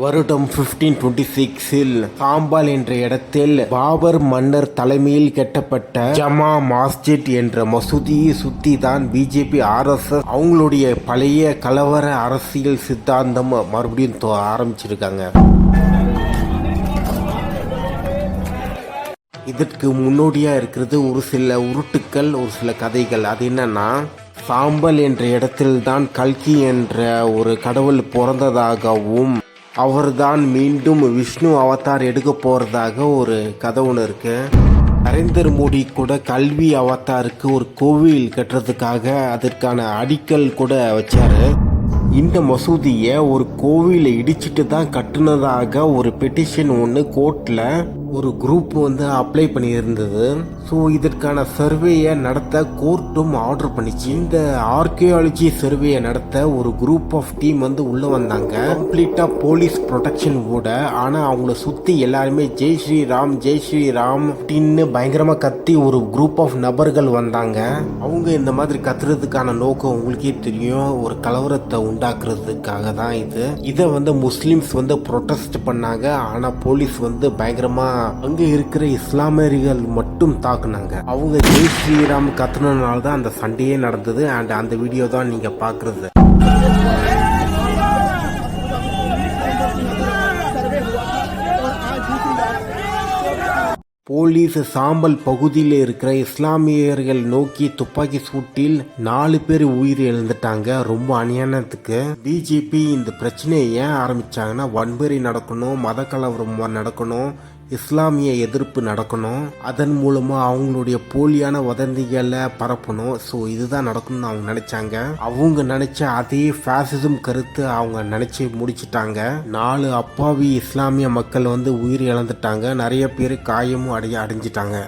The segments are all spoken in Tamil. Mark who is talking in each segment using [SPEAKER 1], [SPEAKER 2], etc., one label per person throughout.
[SPEAKER 1] வருடம் 1526 டுவெண்ட்டி சிக்ஸில் சாம்பால் என்ற இடத்தில் பாபர் மன்னர் தலைமையில் கட்டப்பட்ட ஜமா மாஸ்ஜித் என்ற மசூதியை சுத்தி தான் பிஜேபி ஆர்எஸ்எஸ் அவங்களுடைய பழைய கலவர அரசியல் சித்தாந்தம் மறுபடியும் தொ- ஆரம்பிச்சிருக்காங்க. இதற்கு முன்னோடியா இருக்கிறது ஒரு சில உருட்டுக்கள் ஒரு சில கதைகள். அது என்னன்னா சாம்பல் என்ற இடத்தில்தான் கல்கி என்ற ஒரு கடவுள் பிறந்ததாகவும் அவர்தான் மீண்டும் விஷ்ணு அவதார் எடுக்க போகிறதாக ஒரு கதை ஒன்று இருக்கு. நரேந்திர மோடி கூட கல்வி அவதாருக்கு ஒரு கோவில் கட்டுறதுக்காக அதற்கான அடிக்கல் கூட வச்சார். இந்த மசூதியை ஒரு கோவிலை இடிச்சிட்டு தான் கட்டுனதாக ஒரு பெட்டிஷன் ஒன்று கோர்ட்டில் ஒரு குரூப் வந்து அப்ளை பண்ணியிருந்தது. ஸோ இதற்கான சர்வேயை நடத்த கோர்ட்டும் ஆர்டர் பண்ணிச்சு. இந்த ஆர்கியாலஜி சர்வேயை நடத்த ஒரு குரூப் ஆஃப் டீம் வந்து உள்ளே வந்தாங்க. கம்ப்ளீட்டாக போலீஸ் ப்ரொடெக்ஷன் கூட ஆனால் அவங்கள சுற்றி எல்லாருமே ஜெய் ஸ்ரீராம் ஜெய் ஸ்ரீராம் அப்படின்னு பயங்கரமாக கத்தி ஒரு குரூப் ஆஃப் நபர்கள் வந்தாங்க. அவங்க இந்த மாதிரி கத்துறதுக்கான நோக்கம் உங்களுக்கே தெரியும். ஒரு கலவரத்தை உண்டாக்குறதுக்காக தான் இது. இதை வந்து முஸ்லீம்ஸ் வந்து ப்ரொட்டஸ்ட் பண்ணாங்க. ஆனால் போலீஸ் வந்து பயங்கரமாக அங்க இருக்கிற இஸ்லாமியர்கள் மட்டும் தாக்குனாங்க. அவங்க ஜெய் ஸ்ரீராம் கத்துனதுனால தான் அந்த சண்டையே நடந்தது அண்ட் அந்த வீடியோ தான் நீங்க பாக்குறது. போலீஸ் சாம்பல் பகுதியில் இருக்கிற இஸ்லாமியர்கள் நோக்கி துப்பாக்கி சூட்டில் நாலு பேர் உயிர் இழந்துட்டாங்க ரொம்ப அநியானத்துக்கு பிஜேபி இந்த பிரச்சனையை ஏன் ஆரம்பிச்சாங்கன்னா வன்முறை நடக்கணும் மத கலவரம் நடக்கணும் இஸ்லாமிய எதிர்ப்பு நடக்கணும். அதன் மூலமா அவங்களுடைய போலியான வதந்திகளை பரப்பணும். ஸோ இதுதான் நடக்கணும்னு அவங்க நினைச்சாங்க. அவங்க நினைச்ச அதே ஃபேசிசம் கருத்து அவங்க நினைச்சு முடிச்சிட்டாங்க. நாலு அப்பாவி இஸ்லாமிய மக்கள் வந்து உயிர் இழந்துட்டாங்க. நிறைய பேர் காயமும் அடைய அடைஞ்சிட்டாங்க.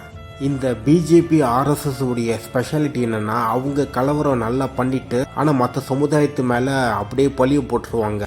[SPEAKER 1] இந்த பிஜேபி ஆர்எஸ்எஸ் உடைய ஸ்பெஷாலிட்டி என்னன்னா அவங்க கலவரம் நல்லா பண்ணிட்டு ஆனா மற்ற சமுதாயத்து மேல அப்படியே பழிய போட்டுருவாங்க.